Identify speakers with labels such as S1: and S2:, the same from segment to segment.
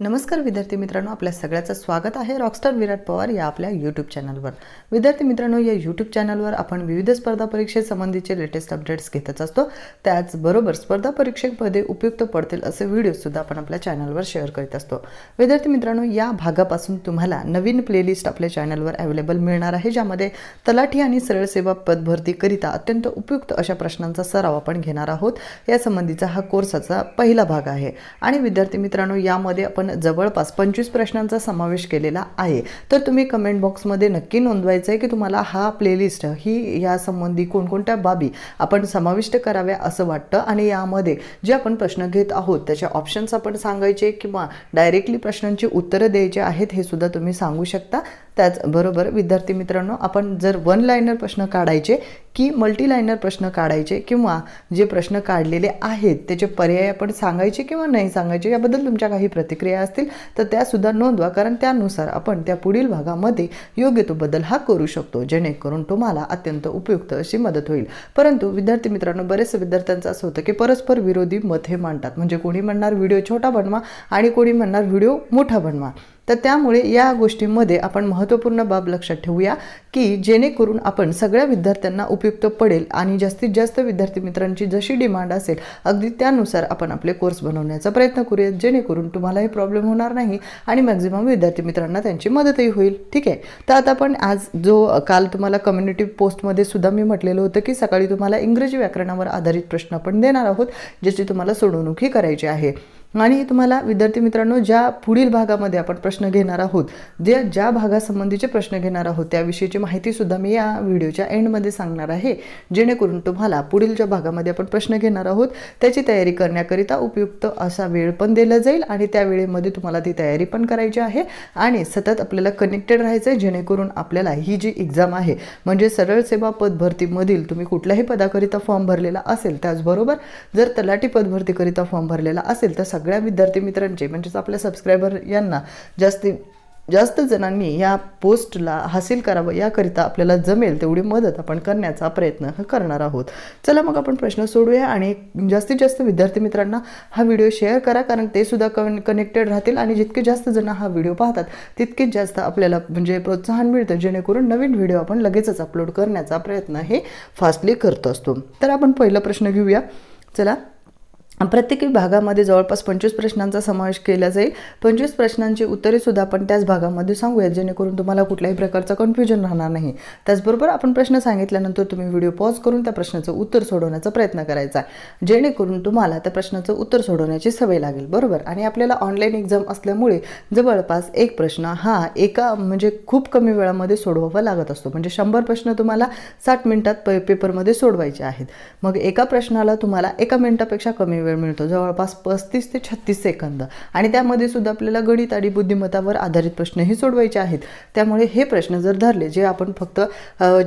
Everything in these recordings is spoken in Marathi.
S1: नमस्कार विद्यार्थी मित्रांनो आपल्या सगळ्याचं स्वागत आहे रॉकस्टार विराट पवार या आपल्या यूट्यूब चॅनलवर विद्यार्थी मित्रांनो या यूट्यूब चॅनलवर आपण विविध स्पर्धा परीक्षेसंबंधीचे लेटेस्ट अपडेट्स घेतच असतो. त्याचबरोबर स्पर्धा परीक्षेमध्ये उपयुक्त पडतील असे व्हिडिओसुद्धा आपण आपल्या चॅनलवर शेअर करीत असतो. विद्यार्थी मित्रांनो या भागापासून तुम्हाला नवीन प्लेलिस्ट आपल्या चॅनलवर अवेलेबल मिळणार आहे ज्यामध्ये तलाठी आणि सरळ सेवा पदभरतीकरिता अत्यंत उपयुक्त अशा प्रश्नांचा सराव आपण घेणार आहोत. यासंबंधीचा हा कोर्साचा पहिला भाग आहे. आणि विद्यार्थी मित्रांनो यामध्ये आपण जवळपास पंचवीस प्रश्नांचा समावेश केलेला आहे. तर तुम्ही कमेंट बॉक्समध्ये नक्की नोंदवायचं आहे की तुम्हाला हा प्लेलिस्ट ही यासंबंधी कोणकोणत्या बाबी आपण समाविष्ट कराव्या असं वाटतं आणि यामध्ये जे आपण प्रश्न घेत आहोत त्याचे ऑप्शन्स आपण सांगायचे किंवा डायरेक्टली प्रश्नांची उत्तरं द्यायची आहेत हे सुद्धा तुम्ही सांगू शकता. त्याचबरोबर विद्यार्थी मित्रांनो आपण जर वन लाईनर प्रश्न काढायचे की मल्टी लाईनर प्रश्न काढायचे किंवा जे प्रश्न काढलेले आहेत त्याचे पर्याय आपण सांगायचे किंवा नाही सांगायचे याबद्दल तुमच्या काही प्रतिक्रिया असतील तर त्यासुद्धा नोंदवा. कारण त्यानुसार आपण त्या पुढील भागामध्ये योग्य तो बदल हा करू शकतो जेणेकरून तुम्हाला अत्यंत उपयुक्त अशी मदत होईल. परंतु विद्यार्थी मित्रांनो बरेच विद्यार्थ्यांचं असं होतं की परस्पर विरोधी मत हे मांडतात. म्हणजे कोणी म्हणणार व्हिडिओ छोटा बनवा आणि कोणी म्हणणार व्हिडिओ मोठा बनवा. तर त्यामुळे या गोष्टीमध्ये आपण महत्त्वपूर्ण बाब लक्षात ठेवूया की जेणेकरून आपण सगळ्या विद्यार्थ्यांना उपयुक्त पडेल आणि जास्तीत जास्त विद्यार्थी मित्रांची जशी डिमांड असेल अगदी त्यानुसार आपण आपले कोर्स बनवण्याचा प्रयत्न करूयात जेणेकरून तुम्हालाही प्रॉब्लेम होणार नाही आणि मॅक्झिमम विद्यार्थी मित्रांना त्यांची मदतही होईल. ठीक आहे? तर आता आपण आज जो काल तुम्हाला कम्युनिटी पोस्टमध्ये सुद्धा मी म्हटलेलं होतं की सकाळी तुम्हाला इंग्रजी व्याकरणावर आधारित प्रश्न आपण देणार आहोत ज्याची तुम्हाला सोडवणूकही करायची आहे. आणि तुम्हाला विद्यार्थी मित्रांनो ज्या पुढील भागामध्ये आपण प्रश्न घेणार आहोत जे ज्या भागासंबंधीचे प्रश्न घेणार आहोत त्याविषयीची माहितीसुद्धा मी या व्हिडिओच्या एंडमध्ये सांगणार आहे. जेणेकरून तुम्हाला पुढील ज्या भागामध्ये आपण प्रश्न घेणार आहोत त्याची तयारी करण्याकरिता उपयुक्त असा वेळ पण दिला जाईल आणि त्या वेळेमध्ये तुम्हाला ती तयारी पण करायची आहे आणि सतत आपल्याला कनेक्टेड राहायचं आहे जेणेकरून आपल्याला ही जी एक्झाम आहे म्हणजे सरळ सेवा पद भरतीमधील तुम्ही कुठल्याही पदाकरिता फॉर्म भरलेला असेल त्याचबरोबर जर तलाठी पदभरतीकरिता फॉर्म भरलेला असेल तर सगळ्या विद्यार्थी मित्रांचे म्हणजेच आपल्या सबस्क्रायबर यांना जास्ती जास्त जणांनी या पोस्टला हासिल करावं याकरिता आपल्याला जमेल तेवढी मदत आपण करण्याचा प्रयत्न करणार आहोत. चला मग आपण प्रश्न सोडूया आणि जास्तीत जास्त विद्यार्थी मित्रांना हा व्हिडिओ शेअर करा कारण ते सुद्धा कन कनेक्टेड राहतील आणि जितके जास्त जण हा व्हिडिओ पाहतात तितकेच जास्त आपल्याला म्हणजे प्रोत्साहन मिळतं जेणेकरून नवीन व्हिडिओ आपण लगेचच अपलोड करण्याचा प्रयत्न हे फास्टली करत असतो. तर आपण पहिला प्रश्न घेऊया. चला. प्रत्येक भागामध्ये जवळपास पंचवीस प्रश्नांचा समावेश केला जाईल. पंचवीस प्रश्नांची उत्तरेसुद्धा आपण त्याच भागामध्ये सांगूयात जेणेकरून तुम्हाला कुठल्याही प्रकारचं कन्फ्युजन राहणार नाही. त्याचबरोबर आपण प्रश्न सांगितल्यानंतर तुम्ही व्हिडिओ पॉज करून त्या प्रश्नाचं उत्तर सोडवण्याचा प्रयत्न करायचा जेणेकरून तुम्हाला त्या प्रश्नाचं उत्तर सोडवण्याची सवय लागेल. बरोबर? आणि आपल्याला ऑनलाईन एक्झाम असल्यामुळे जवळपास एक प्रश्न हा एका म्हणजे खूप कमी वेळामध्ये सोडवावा लागत असतो. म्हणजे शंभर प्रश्न तुम्हाला साठ मिनिटात प पेपरमध्ये सोडवायचे आहेत. मग एका प्रश्नाला तुम्हाला एका मिनिटापेक्षा कमी वेळ मिळतो. जवळपास पस्तीस ते छत्तीस सेकंद. आणि त्यामध्ये सुद्धा आपल्याला गणित आणि बुद्धिमत्तावर आधारित प्रश्नही सोडवायचे आहेत. त्यामुळे हे प्रश्न जर धरले जे आपण फक्त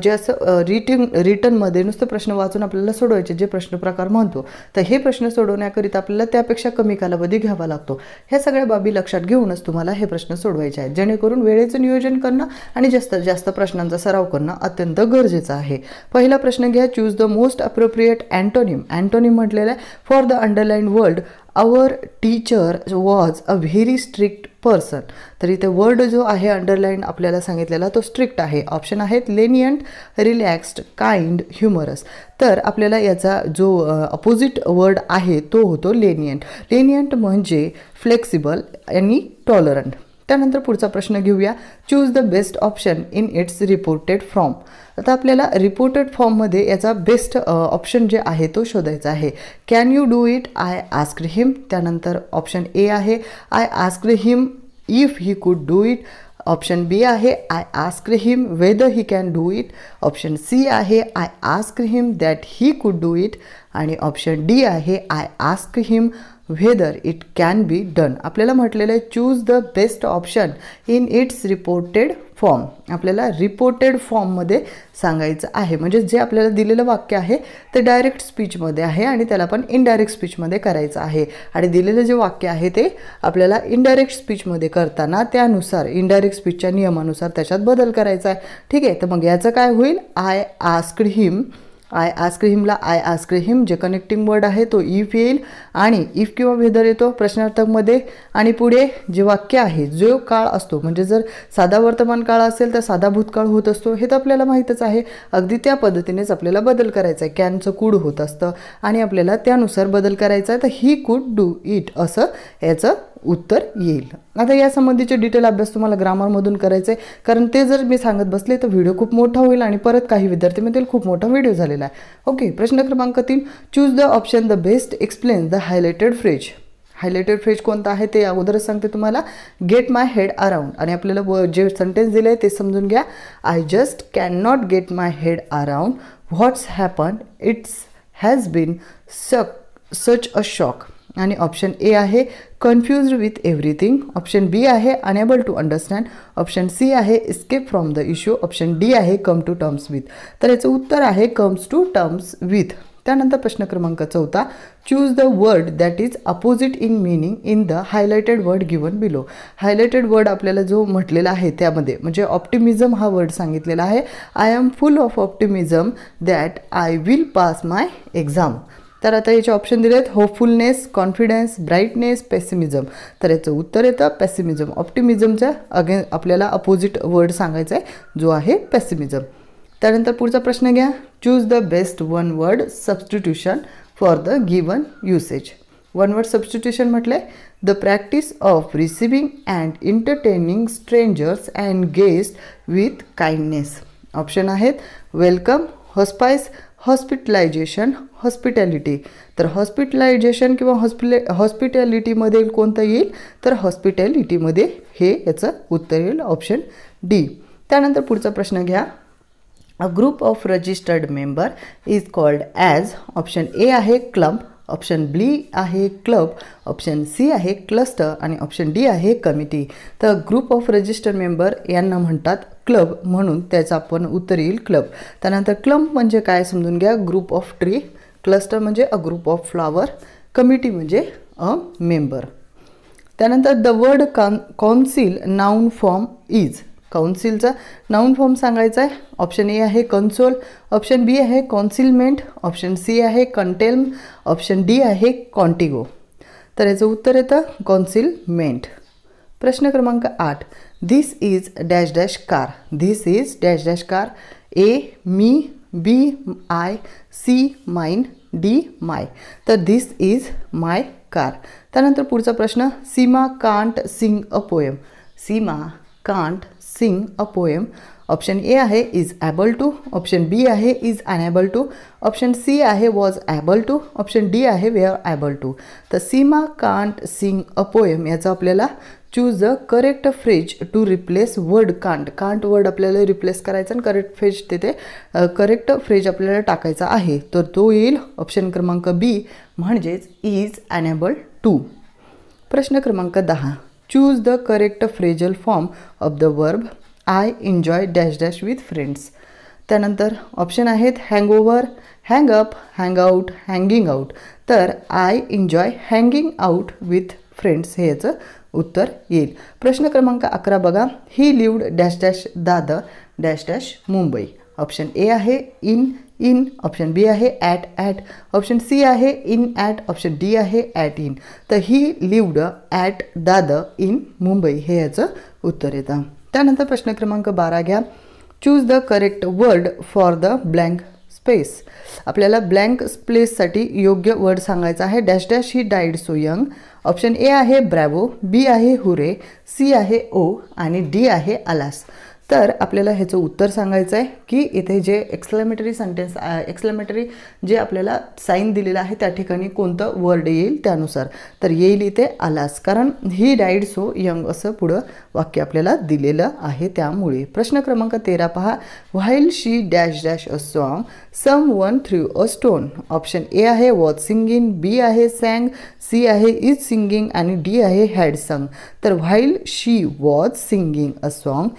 S1: जे असं रिटिंग रिटर्नमध्ये नुसतं प्रश्न वाचून आपल्याला सोडवायचे जे प्रश्न प्रकार म्हणतो तर हे प्रश्न सोडवण्याकरिता आपल्याला त्यापेक्षा कमी कालावधी घ्यावा लागतो. ह्या सगळ्या बाबी लक्षात घेऊनच तुम्हाला हे प्रश्न सोडवायचे आहेत. जेणेकरून वेळेचं नियोजन करणं आणि जास्तीत जास्त प्रश्नांचा सराव करणं अत्यंत गरजेचं आहे. पहिला प्रश्न घ्या choose the most appropriate antonym antonym म्हटलेलं आहे for the underline world our teacher was a very strict person तर इथे वर्ड जो आहे अंडरलाईन आपल्याला सांगितलेला तो स्ट्रिक्ट आहे. ऑप्शन आहेत लेनियंट रिलॅक्स्ड काइंड ह्युमरस तर आपल्याला याचा जो अपोजिट वर्ड आहे तो होतो लेनियंट लेनियंट म्हणजे फ्लेक्सिबल आणि टॉलरंट त्यानंतर पुढचा प्रश्न घेऊया. Choose the best option in its reported form आता आपल्याला रिपोर्टेड फॉर्ममध्ये याचा बेस्ट ऑप्शन जे आहे तो शोधायचा आहे. Can you do it I asked him त्यानंतर ऑप्शन ए आहे. I asked him if he could do it option B आहे. I ask him whether he can do it option C आहे. I ask him that he could do it आणि ऑप्शन डी आहे. I ask him whether it can be done आपल्याला म्हटलेलं आहे choose the best option in its reported form आपल्याला रिपोर्टेड फॉर्ममध्ये सांगायचं आहे. म्हणजे जे आपल्याला दिलेलं वाक्य आहे ते डायरेक्ट स्पीचमध्ये आहे आणि त्याला पण इनडायरेक्ट स्पीचमध्ये करायचं आहे. आणि दिलेलं जे वाक्य आहे ते आपल्याला इनडायरेक्ट स्पीचमध्ये करताना त्यानुसार इनडायरेक्ट स्पीचच्या नियमानुसार त्याच्यात बदल करायचा आहे. ठीक आहे? तर मग याचं काय होईल? I asked him I ask Himla I ask him जे कनेक्टिंग वर्ड आहे तो इफ येईल आणि इफ किंवा वेदर येतो प्रश्नार्थकमध्ये. आणि पुढे जे वाक्य आहे जो काळ असतो म्हणजे जर साधा वर्तमान काळ असेल तर साधा भूतकाळ होत असतो हे तर आपल्याला माहीतच आहे. अगदी त्या पद्धतीनेच आपल्याला बदल करायचा आहे. कॅनचं कूड होत असतं आणि आपल्याला त्यानुसार बदल करायचा आहे. तर ही कूड डू इट असं याचं उत्तर येईल. आता या संबंधीचे डिटेल अभ्यास तुम्हाला ग्रामरमधून करायचे आहे कारण ते जर मी सांगत बसले तर व्हिडिओ खूप मोठा होईल आणि परत काही विद्यार्थी म्हणतील खूप मोठा व्हिडिओ झालेला आहे. ओके प्रश्न क्रमांक तीन. Choose the option the best explain the highlighted phrase highlighted phrase कोणता आहे ते अगोदरच सांगते तुम्हाला. गेट माय हेड अराउंड आणि आपल्याला व जे सेंटेन्स दिलं आहे ते समजून घ्या. I just can not get my head around what's happen it's has been such such a shock आणि ऑप्शन ए आहे confused with everything option B आहे unable to understand option C आहे escape from the issue option D आहे कम टू टर्म्स विथ तर याचं उत्तर आहे कम्स टू टर्म्स विथ त्यानंतर प्रश्न क्रमांक चौथा choose the word that is opposite in meaning in the highlighted word given below highlighted word आपल्याला जो म्हटलेला आहे त्यामध्ये म्हणजे ऑप्टिमिझम हा वर्ड सांगितलेला आहे. I am full of optimism that I will pass my exam तर आता याचे ऑप्शन दिले आहेत होपफुलनेस कॉन्फिडन्स ब्राईटनेस पेसिमिझम तर याचं उत्तर येतं पेसिमिझम ऑप्टिमिझमच्या अगेन आपल्याला अपोजिट वर्ड सांगायचा आहे जो आहे पेसिमिझम त्यानंतर पुढचा प्रश्न घ्या. Choose the best one word substitution for the given usage one word substitution म्हटलं आहे the practice of receiving and entertaining strangers and guest with kindness option आहेत वेलकम हॉस्पाईस हॉस्पिटलायझेशन हॉस्पिटॅलिटी. तर हॉस्पिटलायझेशन किंवा हॉस्पिले हॉस्पिटॅलिटीमध्ये कोणतं येईल? तर हॉस्पिटॅलिटीमध्ये हे याचं उत्तर येईल ऑप्शन डी. त्यानंतर पुढचा प्रश्न घ्या. A group of registered member is called as option A आहे क्लब ऑप्शन बी आहे क्लब ऑप्शन सी आहे क्लस्टर आणि ऑप्शन डी आहे कमिटी. तर ग्रुप ऑफ रजिस्टर मेंबर यांना म्हणतात क्लब म्हणून त्याचं आपण उत्तर येईल क्लब. त्यानंतर क्लब म्हणजे काय समजून घ्या? ग्रुप ऑफ ट्री क्लस्टर म्हणजे a group of flower committee म्हणजे अ मेंबर. त्यानंतर the word con council noun form is. काउन्सिलचा noun form सांगायचा आहे ऑप्शन ए आहे कन्सोल ऑप्शन बी आहे कॉन्सिलमेंट ऑप्शन सी आहे कंटेल्म ऑप्शन डी आहे कॉन्टिगो तर याचं उत्तर येतं कॉन्सिलमेंट प्रश्न क्रमांक आठ. This is dash dash car this is dash dash car A me B I C mine D my तर धिस इज माय कार त्यानंतर पुढचा प्रश्न. Seema can't sing a poem Seema can't sing a poem option A आहे is able to option B आहे is unable to option C आहे was able to option D आहे वे आर ॲबल टू तर Seema can't sing a poem याचा आपल्याला choose the correct phrase to replace word can't can't word आपल्याला रिप्लेस करायचा आणि करेक्ट फ्रेज तिथे करेक्ट फ्रेज आपल्याला टाकायचा आहे. तर तो येईल ऑप्शन क्रमांक बी म्हणजेच इज अनॅबल टू प्रश्न क्रमांक दहा. Choose the correct phrasal form of the verb I enjoy dash dash with friends त्यानंतर ऑप्शन आहेत hangover hang up hangout hanging out तर I enjoy hanging out with friends हे याचं उत्तर येईल. प्रश्न क्रमांक अकरा बघा. He lived dash dash Dadar dash dash Mumbai. Option A आहे इन इन ऑप्शन बी आहे ॲट ॲट ऑप्शन सी आहे इन ॲट ऑप्शन डी आहे ॲट इन तर he lived at Dadar in Mumbai. हे याचं उत्तर येतं. त्यानंतर प्रश्न क्रमांक बारा घ्या. Choose the correct word for the blank space आपल्याला ब्लँक स्पेससाठी योग्य वर्ड सांगायचा आहे. Dash dash he died so young option A आहे ब्रॅवो बी आहे हुरे सी आहे ओ आणि डी आहे अलास तर आपल्याला ह्याचं उत्तर सांगायचं आहे की इथे जे एक्सक्लेमेटरी सेंटेन्स एक्सक्लेमेटरी जे आपल्याला साईन दिलेलं आहे त्या ठिकाणी कोणतं वर्ड येईल त्यानुसार. तर येईल इथे आलास. कारण ही डाईड सो यंग असं पुढं वाक्य आपल्याला दिलेलं आहे त्यामुळे. प्रश्न क्रमांक तेरा पहा. While she dash dash a song someone threw a stone option A आहे वॉज सिंगिंग बी आहे सॅंग सी आहे इज सिंगिंग आणि डी आहे हॅड संग तर while she was singing a song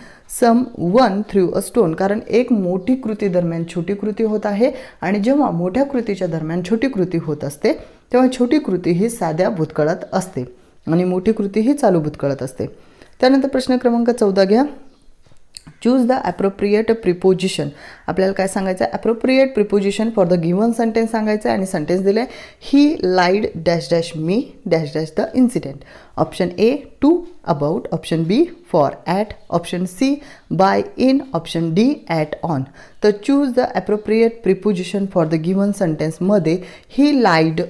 S1: someone threw a stone कारण एक मोठी कृती दरम्यान छोटी कृती होत आहे आणि जेव्हा मोठ्या कृतीच्या दरम्यान छोटी कृती होत असते तेव्हा छोटी कृती ही साध्या भूतकाळात असते आणि मोठी कृती ही चालू भूतकाळात असते. त्यानंतर प्रश्न क्रमांक चौदा घ्या. चूज द ॲप्रोप्रिएट प्रिपोजिशन आपल्याला काय सांगायचं आहे appropriate preposition for the given sentence सांगायचं आहे आणि सेंटेन्स दिलं आहे he lied dash dash me dash dash the incident option A to about option B for at option C by in option D at on तर choose the appropriate preposition for the given सेंटेन्समध्ये he lied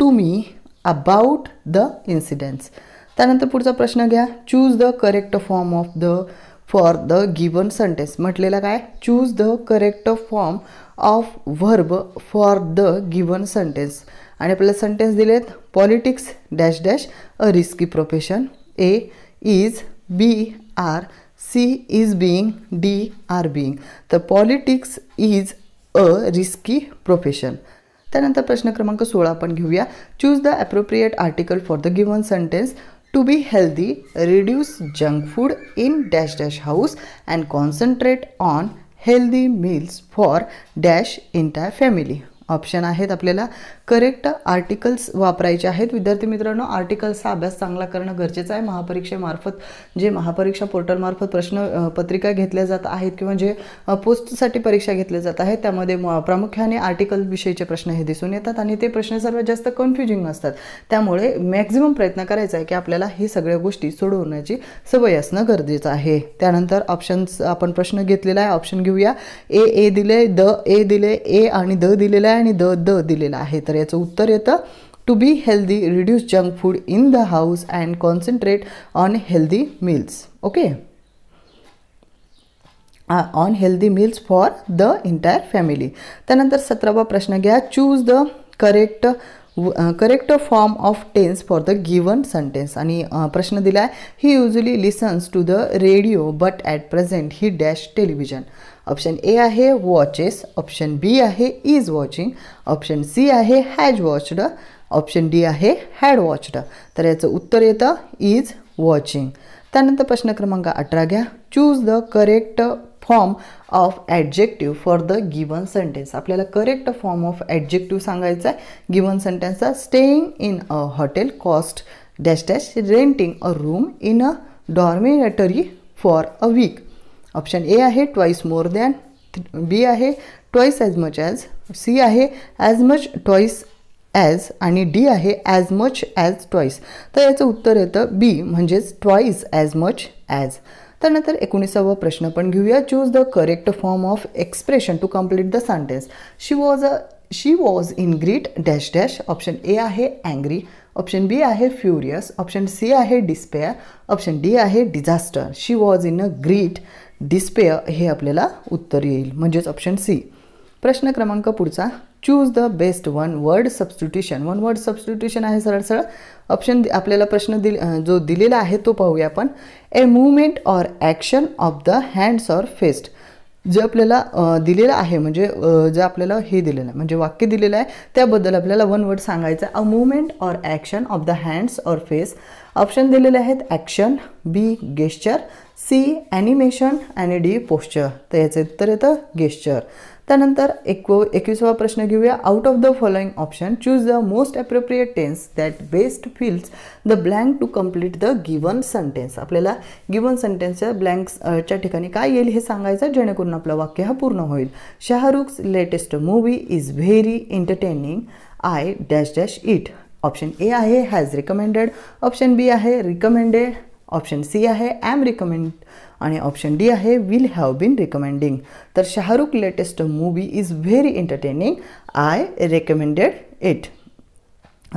S1: to me about the incidents त्यानंतर पुढचा प्रश्न घ्या. Choose the correct form of the for the given sentence म्हटलेलं काय? Choose the correct form of verb for the given sentence आणि आपल्याला सेंटेन्स दिलेत politics dash dash a risky profession A is B are C is being D are being तर politics is a risky profession त्यानंतर प्रश्न क्रमांक सोळा आपण घेऊया. Choose the appropriate article for the given sentence to be healthy, reduce junk food in dash dash house and concentrate on healthy meals for dash entire family. Option आहेत आपल्याला. करेक्ट आर्टिकल्स वापरायचे आहेत. विद्यार्थी मित्रांनो आर्टिकल्सचा अभ्यास चांगला करणं गरजेचं आहे. महापरीक्षेमार्फत जे महापरीक्षा पोर्टलमार्फत प्रश्न पत्रिका घेतल्या जात आहेत किंवा जे पोस्टसाठी परीक्षा घेतल्या जात आहेत त्यामध्ये प्रामुख्याने आर्टिकल विषयीचे प्रश्न हे दिसून येतात आणि ते प्रश्न सर्वात जास्त कन्फ्युजिंग असतात. त्यामुळे मॅक्झिमम प्रयत्न करायचा आहे की आपल्याला हे सगळ्या गोष्टी सोडवण्याची सवय असणं गरजेचं आहे. त्यानंतर ऑप्शन्स आपण प्रश्न घेतलेला आहे. ऑप्शन घेऊया. ए ए दिले द ए दिले ए आणि द दिलेला आहे. आणि द द दिलेला आहे. तर याचं उत्तर येतं to be healthy reduce junk food in the house and concentrate on healthy meals okay on healthy meals for the entire family त्यानंतर सतरावा प्रश्न घ्या. Choose the correct correct form of tense for the given sentence आणि प्रश्न दिला आहे he usually listens to the radio but at present he dash television option A आहे वॉचेस ऑप्शन बी आहे इज वॉचिंग ऑप्शन सी आहे हॅज वॉच्ड ऑप्शन डी आहे हॅड वॉच्ड तर याचं उत्तर येतं इज वॉचिंग त्यानंतर प्रश्न क्रमांक अठरा घ्या. Choose the correct form of adjective for the given sentence आपल्याला करेक्ट फॉर्म ऑफ ॲडजेक्टिव्ह सांगायचा आहे given सेंटेन्सचा staying in a hotel cost dash dash renting a room in a dormitory for a week option A आहे ट्वाईस मोर दॅन बी आहे twice as much as C आहे ॲज मच ट्वाईस ॲज आणि डी आहे ॲज मच ॲज ट्वाईस. तर याचं उत्तर येतं बी म्हणजेच ट्वाईस ॲज मच ॲज. त्यानंतर एकोणीसावा प्रश्न पण घेऊया. Choose the correct form of expression to complete the sentence she was a she was in great dash dash option A आहे अँग्री ऑप्शन बी आहे फ्युरियस ऑप्शन सी आहे डिस्पेअर ऑप्शन डी आहे disaster she was in a great despair हे आपल्याला उत्तर येईल. म्हणजेच ऑप्शन सी प्रश्न क्रमांक पुढचा. Choose the best one word substitution one word substitution आहे सरळ सरळ. ऑप्शन आपल्याला प्रश्न दिल जो दिलेला आहे तो पाहूया आपण. A movement or action of the hands or face जे आपल्याला दिलेलं आहे म्हणजे जे आपल्याला हे दिलेलं आहे म्हणजे वाक्य दिलेलं आहे त्याबद्दल आपल्याला वन वर्ड सांगायचं आहे. A movement or action of the hands or face option दिलेले आहेत action B gesture C animation आणि डी पोश्चर तर याचं उत्तर येतं गेस्चर त्यानंतर एकव एकविसावा प्रश्न घेऊया. Out of the following option choose the most appropriate tense that best fills the blank to complete the given sentence आपल्याला गिवन सेंटेन्सच्या ब्लँक्सच्या ठिकाणी काय येईल हे सांगायचं जेणेकरून आपलं वाक्य हा पूर्ण होईल. Shahrukh's latest movie is very entertaining I dash dash it option A आहे हॅज रिकमेंडेड ऑप्शन बी आहे रिकमेंडेड ऑप्शन सी आहे ॲम रिकमेंड आणि ऑप्शन डी आहे विल हॅव बीन रिकमेंडिंग तर Shahrukh latest movie is very entertaining I recommended it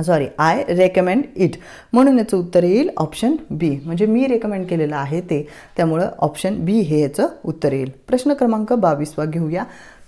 S1: sorry I recommend it म्हणून याचं उत्तर येईल ऑप्शन बी म्हणजे मी रेकमेंड केलेलं आहे ते. त्यामुळं ऑप्शन बी हे याचं उत्तर येईल. प्रश्न क्रमांक बावीसवा घेऊया.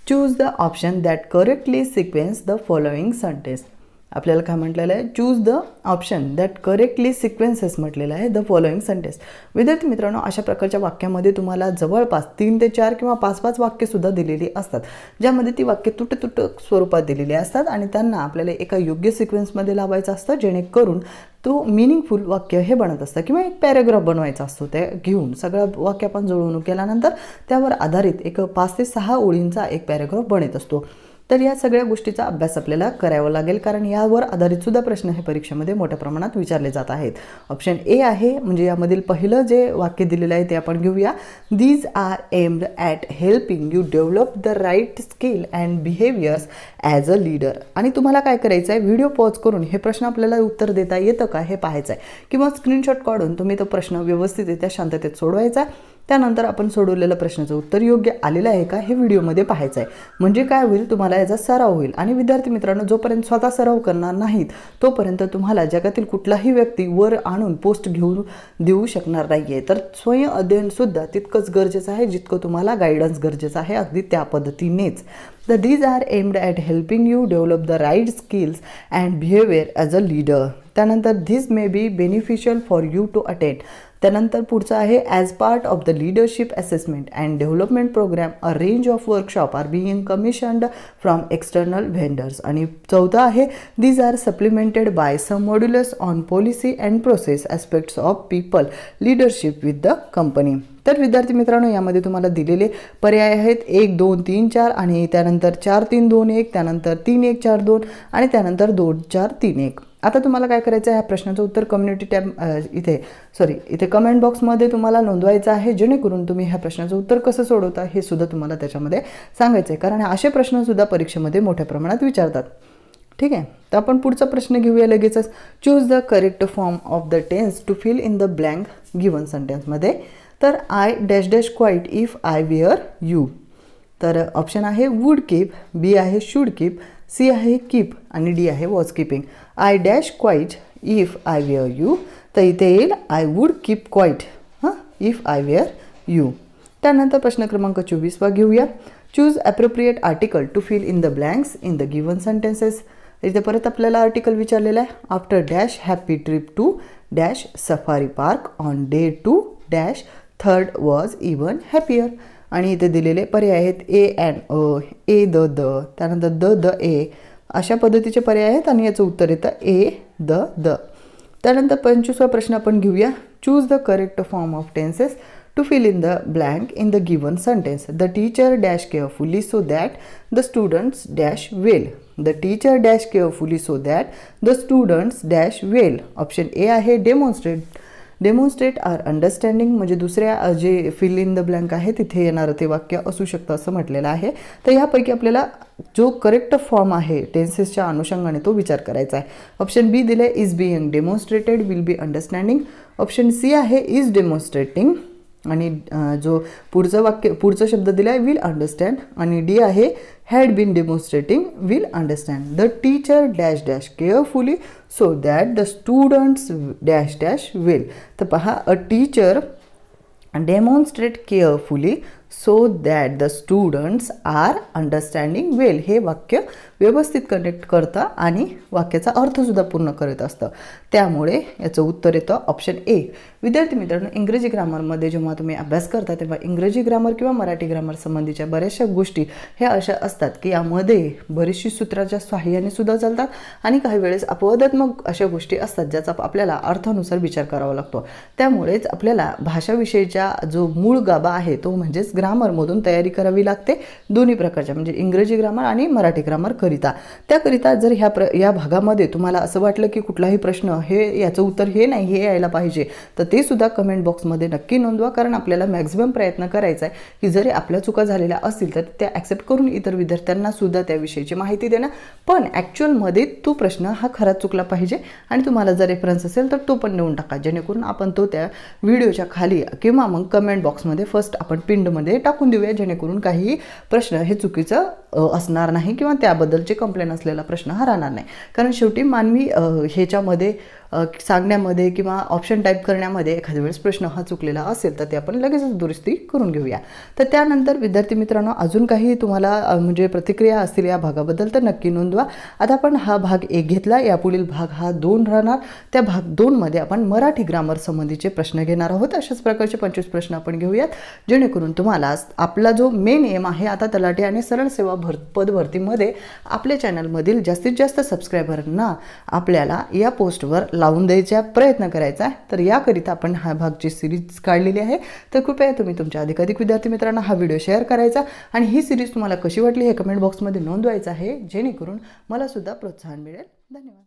S1: Choose the option that correctly sequence the following sentence आपल्याला काय म्हटलेलं आहे? Choose the option that correctly sequences म्हटलेलं आहे द फॉलोइंग सेंटेन्स विद्यार्थी मित्रांनो अशा प्रकारच्या वाक्यामध्ये तुम्हाला जवळपास तीन ते चार किंवा पाच पाच वाक्यसुद्धा दिलेली असतात ज्यामध्ये ती वाक्य तुट तुट स्वरूपात दिलेली असतात आणि त्यांना आपल्याला एका योग्य सिक्वेन्समध्ये लावायचं असतं जेणेकरून तो मिनिंगफुल वाक्य हे बनत असतं किंवा एक पॅरेग्राफ बनवायचा असतो ते घेऊन. सगळं वाक्य आपण जुळवणूक केल्यानंतर त्यावर आधारित एक पाच ते सहा ओळींचा एक पॅरेग्राफ बनत असतो. तर या सगळ्या गोष्टीचा अभ्यास आपल्याला करावा लागेल कारण यावर आधारित सुद्धा प्रश्न हे परीक्षेमध्ये मोठ्या प्रमाणात विचारले जात आहेत. ऑप्शन ए आहे म्हणजे यामधील पहिलं जे वाक्य दिलेलं आहे ते आपण घेऊया. These are aimed at helping you develop the right skill and behaviours as a leader आणि तुम्हाला काय करायचं आहे? व्हिडिओ पॉज करून हे प्रश्न आपल्याला उत्तर देता येतं का? हे पाहायचं आहे. किंवा स्क्रीनशॉट काढून तुम्ही तो प्रश्न व्यवस्थितरित्या शांततेत सोडवायचा त्यानंतर आपण सोडवलेलं प्रश्नाचं उत्तर योग्य आलेलं आहे का हे व्हिडिओमध्ये पाहायचं आहे. म्हणजे काय होईल? तुम्हाला याचा सराव होईल. आणि विद्यार्थी मित्रांनो जोपर्यंत स्वतः सराव करणार नाहीत तोपर्यंत तुम्हाला जगातील कुठलाही व्यक्ती वर आणून पोस्ट घेऊन देऊ शकणार नाही आहे तर स्वयं अध्ययनसुद्धा तितकंच गरजेचं आहे जितकं तुम्हाला गायडन्स गरजेचं आहे. अगदी त्या पद्धतीनेच. The these are aimed at helping you develop the right skills and behaviour as a leader त्यानंतर this may be beneficial for you to attend त्यानंतर पुढचं आहे as part of the leadership assessment and development programme a range of workshop are being commissioned from external vendors आणि चौथं आहे these are supplemented by some modules on policy and process aspects of people leadership with the company तर विद्यार्थी मित्रांनो यामध्ये तुम्हाला दिलेले पर्याय आहेत. एक दोन तीन चार आणि त्यानंतर चार तीन दोन एक त्यानंतर तीन एक चार दोन आणि त्यानंतर दोन चार तीन एक. आता तुम्हाला काय करायचं आहे? ह्या प्रश्नाचं उत्तर कम्युनिटी टॅब इथे सॉरी इथे कमेंट बॉक्समध्ये तुम्हाला नोंदवायचं आहे. जेणेकरून तुम्ही ह्या प्रश्नाचं उत्तर कसं सोडवता हे सुद्धा तुम्हाला त्याच्यामध्ये सांगायचं आहे. कारण असे प्रश्नसुद्धा परीक्षेमध्ये मोठ्या प्रमाणात विचारतात. ठीक आहे? तर आपण पुढचा प्रश्न घेऊया लगेचच. Choose the correct form of the tense to fill in the blank given सेंटेन्समध्ये तर I dash dash quiet if I were you तर ऑप्शन आहे वूड कीप बी आहे शूड कीप सी आहे कीप आणि डी आहे was keeping I dash quiet if I were you तर इथे येईल आय वूड कीप क्वाईट हां? इफ आय वेअर यू त्यानंतर प्रश्न क्रमांक चोवीसवा घेऊया. Choose appropriate article to fill in the blanks in the given sentences इथे परत आपल्याला आर्टिकल विचारलेलं आहे. After dash happy trip to dash safari park on day two dash third was even happier आणि इथे दिलेले पर्याय आहेत a and a a the the त्यानंतर द द ए अशा पद्धतीचे पर्याय आहेत आणि याचं उत्तर येतं ए द द त्यानंतर पंचवीसवा प्रश्न आपण घेऊया. Choose the correct form of tenses to fill in the blank in the given sentence the teacher dash carefully so that the students dash well the teacher dash carefully so that the students dash well option A आहे डेमॉन्स्ट्रेट डेमॉन्स्ट्रेट आर अंडरस्टँडिंग म्हणजे दुसऱ्या जे फिल इन द ब्लँक आहे तिथे येणारं ते वाक्य असू शकतं असं म्हटलेलं आहे. तर ह्यापैकी आपल्याला जो करेक्ट फॉर्म आहे टेन्सेसच्या अनुषंगाने तो विचार करायचा आहे. ऑप्शन बी दिले is being demonstrated will be understanding option C आहे इज डेमॉन्स्ट्रेटिंग आणि जो पुढचं वाक्य पुढचा शब्द दिला आहे विल अंडरस्टँड आणि डी आहे had been demonstrating will understand the teacher dash dash carefully so that the students dash dash will तर पहा a teacher demonstrate carefully so that the students are understanding well हे वाक्य व्यवस्थित कनेक्ट करतं आणि वाक्याचा अर्थसुद्धा पूर्ण करत असतं. त्यामुळे याचं उत्तर येतं ऑप्शन ए विद्यार्थी मित्रांनो इंग्रजी ग्रामरमध्ये जेव्हा तुम्ही अभ्यास करता तेव्हा इंग्रजी ग्रामर किंवा मराठी ग्रामर संबंधीच्या बऱ्याचशा गोष्टी ह्या अशा असतात की यामध्ये बरीचशी सूत्राच्या सहाय्याने सुद्धा चालतात आणि काही वेळेस अपवादात्मक अशा गोष्टी असतात ज्याचा आपल्याला अर्थानुसार विचार करावा लागतो. त्यामुळेच आपल्याला भाषाविषयीचा जो मूळ गाभा आहे तो म्हणजेच ग्रामरमधून तयारी करावी लागते. दोन्ही प्रकारच्या म्हणजे इंग्रजी ग्रामर आणि मराठी ग्रामरकरिता त्याकरिता जर ह्या प्र या भागामध्ये तुम्हाला असं वाटलं की कुठलाही प्रश्न हे याचं उत्तर हे नाही हे यायला पाहिजे तर ते सुद्धा कमेंट बॉक्समध्ये नक्की नोंदवा कारण आपल्याला मॅक्झिमम प्रयत्न करायचा आहे की जरी आपल्या चुका झालेल्या असतील तर त्या ॲक्सेप्ट करून इतर विद्यार्थ्यांना सुद्धा त्याविषयीची माहिती देणं. पण ॲक्च्युअलमध्ये तो प्रश्न हा खराच चुकला पाहिजे आणि तुम्हाला जर रेफरन्स असेल तर तो पण नेऊन टाका. जेणेकरून आपण तो त्या व्हिडिओच्या खाली किंवा मग कमेंट बॉक्समध्ये फर्स्ट आपण पिंड पिंडमध्ये टाकून देऊया जेणेकरून काही प्रश्न हे चुकीचं असणार नाही किंवा त्याबद्दलचे कंप्लेन असलेला प्रश्न हा राहणार नाही. कारण शेवटी मानवी ह्याच्यामध्ये सांगण्यामध्ये किंवा ऑप्शन टाईप करण्यामध्ये एखाद्या वेळेस प्रश्न हा चुकलेला असेल तर ते आपण लगेचच दुरुस्ती करून घेऊया. तर त्यानंतर विद्यार्थी मित्रांनो अजून काही तुम्हाला म्हणजे प्रतिक्रिया असतील या भागाबद्दल तर नक्की नोंदवा. आता आपण हा भाग एक घेतला यापुढील भाग हा दोन राहणार. त्या भाग दोनमध्ये आपण मराठी ग्रामर संबंधीचे प्रश्न घेणार आहोत. अशाच प्रकारचे पंचवीस प्रश्न आपण घेऊयात जेणेकरून तुम्हाला आपला जो मेन एम आहे आता तलाठी आणि सरळ सेवा भर पदभरतीमध्ये आपल्या चॅनलमधील जास्तीत जास्त सबस्क्रायबरना आपल्याला या पोस्टवर लावून द्यायचा प्रयत्न करायचा आहे. तर याकरिता आपण हा भागची सिरीज काढलेली आहे. तर कृपया तुम्ही तुमच्या अधिकाधिक विद्यार्थी मित्रांना हा व्हिडिओ शेअर करायचा आणि ही सिरीज तुम्हाला कशी वाटली हे कमेंट बॉक्समध्ये नोंदवायचं आहे. जेणेकरून मला सुद्धा प्रोत्साहन मिळेल. धन्यवाद.